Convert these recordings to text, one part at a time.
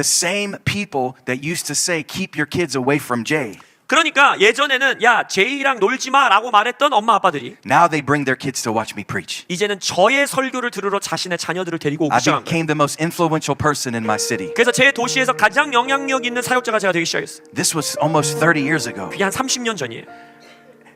the same people that used to say, keep your kids away from Jay. 그러니까 예전에는 야 제이랑 놀지 마라고 말했던 엄마 아빠들이 Now they bring their kids to watch me preach. 이제는 저의 설교를 들으러 자신의 자녀들을 데리고 오기 I 시작한 거예요. became the most influential person in my city. 그래서 제 도시에서 가장 영향력 있는 사역자가 제가 되기 시작했어요. This was almost 30 years ago. 그게 한 30년 전이에요.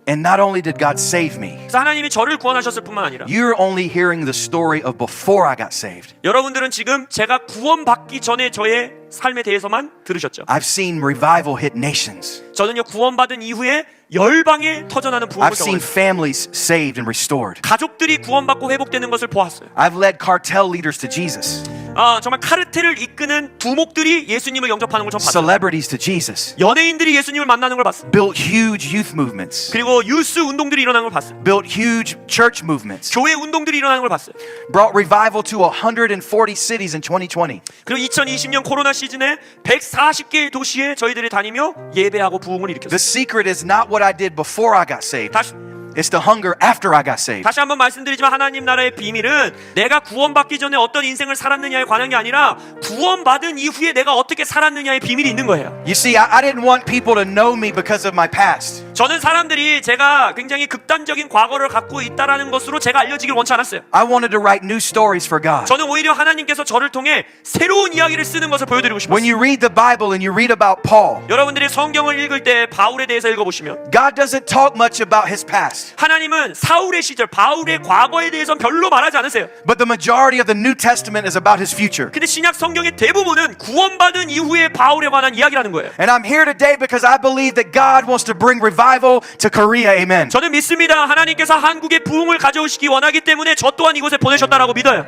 And not only did God save me, 그래서 하나님이 저를 구원하셨을 뿐만 아니라 you're only hearing the story of before I got saved. 여러분들은 지금 제가 구원받기 전에 저의 삶에 대해서만 들으셨죠. I've seen revival hit nations. 저는요 구원받은 이후에 열방에 터져나는 부흥을 I've seen 경험했어요. families saved and restored. 가족들이 구원받고 회복되는 것을 보았어요. I've led cartel leaders to Jesus, 아, 정말 카르텔을 이끄는 두목들이 예수님을 영접하는 걸전 봤어요. celebrities to Jesus, 연예인들이 예수님을 만나는 걸 봤어요. built huge youth movements, 그리고 유스 운동들이 일어나는 걸 봤어요. built huge church movements, 교회 운동들이 일어나는 걸 봤어요. brought revival to 140 cities in 2020. 그리고 2020년 코로나 시즌에 140개의 도시에 저희들이 다니며 예배하고 부흥을 The 일으켰어요. secret is not what I did before I got saved. 다시 It's the hunger after I got saved. 다시 한번 말씀드리지만 하나님 나라의 비밀은 내가 구원받기 전에 어떤 인생을 살았느냐에 관한 게 아니라 구원받은 이후에 내가 어떻게 살았느냐의 비밀이 있는 거예요. You see, I, I didn't want people to know me because of my past. 저는 사람들이 제가 굉장히 극단적인 과거를 갖고 있다라는 것으로 제가 알려지길 원치 않았어요. I wanted to write new stories for God. 저는 오히려 하나님께서 저를 통해 새로운 이야기를 쓰는 것을 보여드리고 When 싶었어요. you read the Bible and you read about Paul, 여러분들이 성경을 읽을 때 바울에 대해서 읽어보시면 God doesn't talk much about his past. 하나님은 사울의 시절, 바울의 과거에 대해서는 별로 말하지 않으세요. But the majority of the New Testament is about his future. 근데 신약 성경의 대부분은 구원받은 이후의 바울에 관한 이야기라는 거예요. And I'm here today because I believe that God wants to bring revival to Korea. Amen. 저는 믿습니다. 하나님께서 한국에 부흥을 가져오시기 원하기 때문에 저 또한 이곳에 보내셨다라고 믿어요.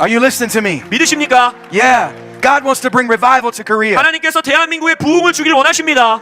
Are you listening to me? 믿으십니까? Yeah. God wants to bring revival to Korea. 하나님께서 대한민국에 부흥을 주길 원하십니다.